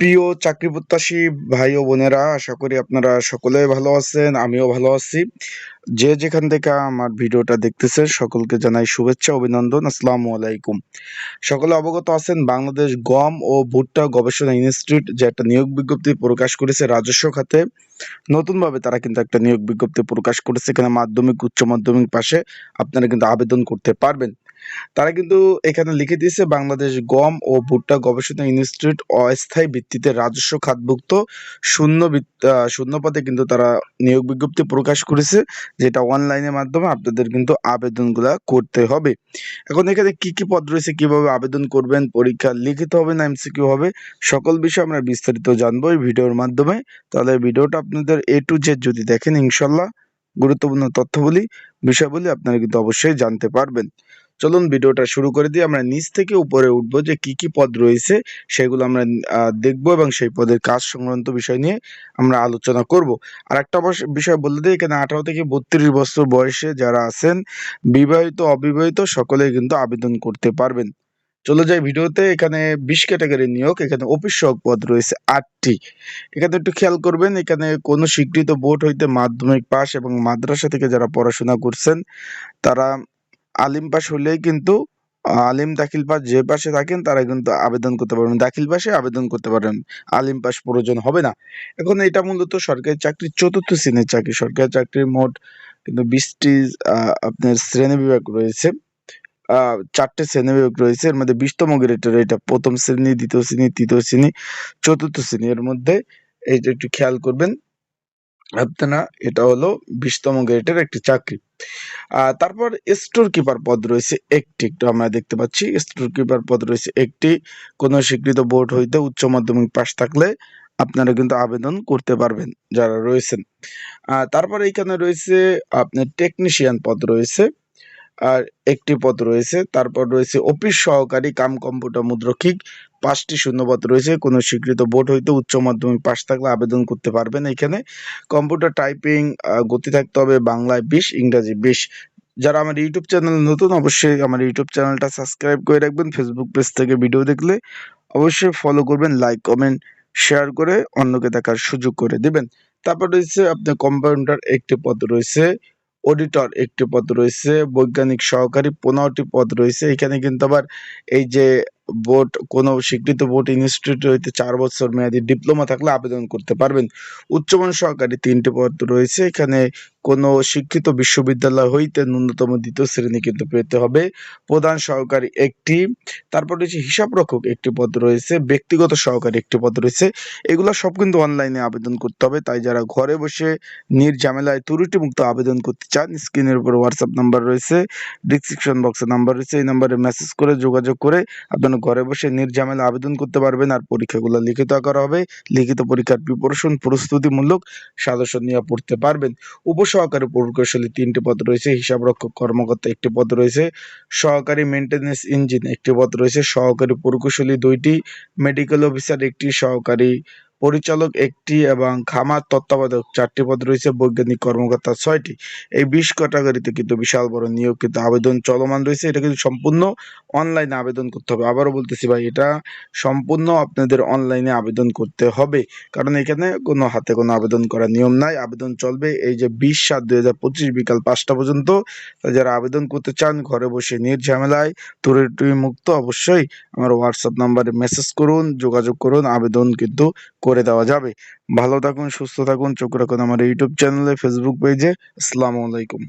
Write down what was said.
প্রিয় চাকরি প্রত্যাশী ভাই ও বোনেরা, আশা করি আপনারা সকলে ভালো আছেন, আমিও ভালো আছি। যে যেখান থেকে আমার ভিডিওটা দেখতেছেন, সকলকে জানাই শুভেচ্ছা, অভিনন্দন, আসসালামু আলাইকুম। সকলে অবগত আছেন, বাংলাদেশ গম ও ভুট্টা গবেষণা ইনস্টিটিউট যে একটা নিয়োগ বিজ্ঞপ্তি প্রকাশ করেছে রাজস্ব খাতে, নতুনভাবে তারা কিন্তু একটা নিয়োগ বিজ্ঞপ্তি প্রকাশ করেছে। এখানে মাধ্যমিক, উচ্চ মাধ্যমিক পাশে আপনারা কিন্তু আবেদন করতে পারবেন। তারা কিন্তু এখানে লিখে দিয়েছে, বাংলাদেশ গম ও ভুট্টা গবেষণা ইনস্টিটিউট অস্থায়ী ভিত্তিতে রাজস্ব খাতভুক্ত শূন্য শূন্য পদে কিন্তু তারা নিয়োগ বিজ্ঞপ্তি প্রকাশ করেছে, যেটা অনলাইনের মাধ্যমে আপনাদের কিন্তু আবেদনগুলা করতে হবে। এখন এখানে কি কি পদ রয়েছে, কীভাবে আবেদন করবেন, পরীক্ষা লিখিত হবে না এমসিকিউ হবে, সকল বিষয় আমরা বিস্তারিত জানব এই ভিডিওর মাধ্যমে। তাহলে ভিডিওটা আপনাদের এ টু জেড যদি দেখেন ইনশাল্লাহ গুরুত্বপূর্ণ তথ্যগুলি, বিষয়গুলি আপনারা কিন্তু অবশ্যই জানতে পারবেন। চলুন ভিডিওটা শুরু করে দিয়ে আমরা নিচ থেকে উপরে উঠবো যে কি কি পদ রয়েছে, সেগুলো আমরা দেখব এবং সেই পদের কাজ সংক্রান্ত বিষয় নিয়ে আমরা আলোচনা করব। আর একটা বিষয় বলে দিই, এখানে আঠারো থেকে বত্রিশ বছর বয়সে যারা আছেন, বিবাহিত, অবিবাহিত, সকলেই কিন্তু আবেদন করতে পারবেন। চলে যাই ভিডিওতে, এখানে বিশ ক্যাটাগরি নিয়োগ, এখানে অফিস সহক পদ রয়েছে আটটি। এখানে একটু খেয়াল করবেন, এখানে কোনো স্বীকৃত বোর্ড হইতে মাধ্যমিক পাস এবং মাদ্রাসা থেকে যারা পড়াশোনা করছেন, তারা আলিম পাস হলেই কিন্তু আলিম দাখিল পাস যে পাশে থাকেন তারা কিন্তু আবেদন করতে পারবেন। দাখিল পাশে আবেদন করতে পারেন। আলিম পাস প্রয়োজন হবে না। এখন এটা মূলত সরকারি চাকরির চতুর্থ শ্রেণির চাকরি। সরকারি চাকরির মোট কিন্তু বিশটি আপনার শ্রেণি বিভাগ রয়েছে। চারটে শ্রেণি বিভাগ রয়েছে। এর মধ্যে বিশতম গ্রেডের এটা প্রথম শ্রেণি, দ্বিতীয় শ্রেণি, তৃতীয় শ্রেণি, চতুর্থ শ্রেণি। এর মধ্যে এইটা একটু খেয়াল করবেন। আপনারা, এটা হলো বিশতম গ্রেডের একটি চাকরি। তারপর স্টোর কিপার পদ রয়েছে একটি। একটু আমরা দেখতে পাচ্ছি স্টোর কিপার পদ রয়েছে একটি। কোনো স্বীকৃত বোর্ড হইতে উচ্চ মাধ্যমিক পাশ থাকলে আপনারা কিন্তু আবেদন করতে পারবেন যারা রয়েছেন। তারপর এইখানে রয়েছে, আপনার টেকনিশিয়ান পদ রয়েছে। আর একটি পদ রয়েছে। তারপর রয়েছে অফিস সহকারী কাম কম্পিউটার মুদ্রক্ষিক পাঁচটি শূন্যপদ রয়েছে। কোনো স্বীকৃত বোর্ড হইতে উচ্চ মাধ্যমিক পাশ থাকলে আবেদন করতে পারবেন এখানে। কম্পিউটার টাইপিং গতি থাকতে হবে বাংলায় বিশ, ইংরাজি বিশ। যারা আমার ইউটিউব চ্যানেল নতুন, অবশ্যই আমার ইউটিউব চ্যানেলটা সাবস্ক্রাইব করে রাখবেন। ফেসবুক পেজ থেকে ভিডিও দেখলে অবশ্যই ফলো করবেন লাইক কমেন্ট শেয়ার করে অন্যকে দেখার সুযোগ করে দিবেন। তারপর রয়েছে আপনার কম্পাউন্ডার একটি পদ রয়েছে অডিটর একটি পদ রয়েছে বৈজ্ঞানিক সহকারী পনেরোটি পদ রয়েছে। এখানে কিন্তু আবার এই যে বোর্ড কোনো স্বীকৃত বোর্ড ইনস্টিটিউট হইতে চার বছর মেয়াদি ডিপ্লোমা থাকলে আবেদন করতে পারবেন। উচ্চমান সহকারী তিনটি পদ রয়েছে। এখানে কোনো শিক্ষিত বিশ্ববিদ্যালয় হইতে ন্যূনতম দ্বিতীয় শ্রেণি কিন্তু পেতে হবে। প্রধান সহকারী একটি, তারপর রয়েছে হিসাব রক্ষক একটি পদ রয়েছে, ব্যক্তিগত সহকারী একটি পদ রয়েছে। এগুলো সব কিন্তু অনলাইনে আবেদন করতে হবে। তাই যারা ঘরে বসে নির্ঝামেলায় ত্রুটি মুক্ত আবেদন করতে চান, স্ক্রিনের উপর হোয়াটসঅ্যাপ নাম্বার রয়েছে ডিসক্রিপশন বক্সে নাম্বার রয়েছে। এই নাম্বারে মেসেজ করে যোগাযোগ করে আপনারা ঘরে বসে নির্ঝামেলা আবেদন করতে পারবেন আর পরীক্ষাগুলো লিখিত আকার হবে। লিখিত পরীক্ষার প্রিপারেশন প্রস্তুতিমূলক সাজেশন নিয়ে পড়তে পারবেন। উপসহকারী প্রকৌশলী তিনটি পদ রয়েছে, হিসাবরক্ষক কর্মকর্তা একটি পদ রয়েছে, সহকারী মেনটেন্যান্স ইঞ্জিন একটি পদ রয়েছে, সহকারী প্রকৌশলী দুইটি মেডিকেল অফিসার একটি, সহকারী পরিচালক একটি এবং খামার তত্ত্বাবধায়ক চারটি পদ রয়েছে, বৈজ্ঞানিক কর্মকর্তা ছয়টি। এই বিশ ক্যাটাগরিতে কিন্তু বিশাল বড় নিয়োগ কিন্তু আবেদন চলমান রয়েছে। এটা কিন্তু সম্পূর্ণ অনলাইনে আবেদন করতে হবে। আবারও বলতেছি ভাই, এটা সম্পূর্ণ আপনাদের অনলাইনে আবেদন করতে হবে। কারণ এখানে কোনো হাতে কোনো আবেদন করার নিয়ম নাই। আবেদন চলবে এই যে বিশ সাত দুই হাজার পঁচিশ বিকাল পাঁচটা পর্যন্ত। যারা আবেদন করতে চান, ঘরে বসে নির্ঝামেলায় তুরি মুক্ত অবশ্যই আমার হোয়াটসঅ্যাপ নাম্বারে মেসেজ করুন, যোগাযোগ করুন। আবেদন কিন্তু করে দেওয়া যাবে। ভালো থাকুন, সুস্থ থাকুন, চোখ রাখুন আমার ইউটিউব চ্যানেলে ফেসবুক পেজে আসসালামু আলাইকুম।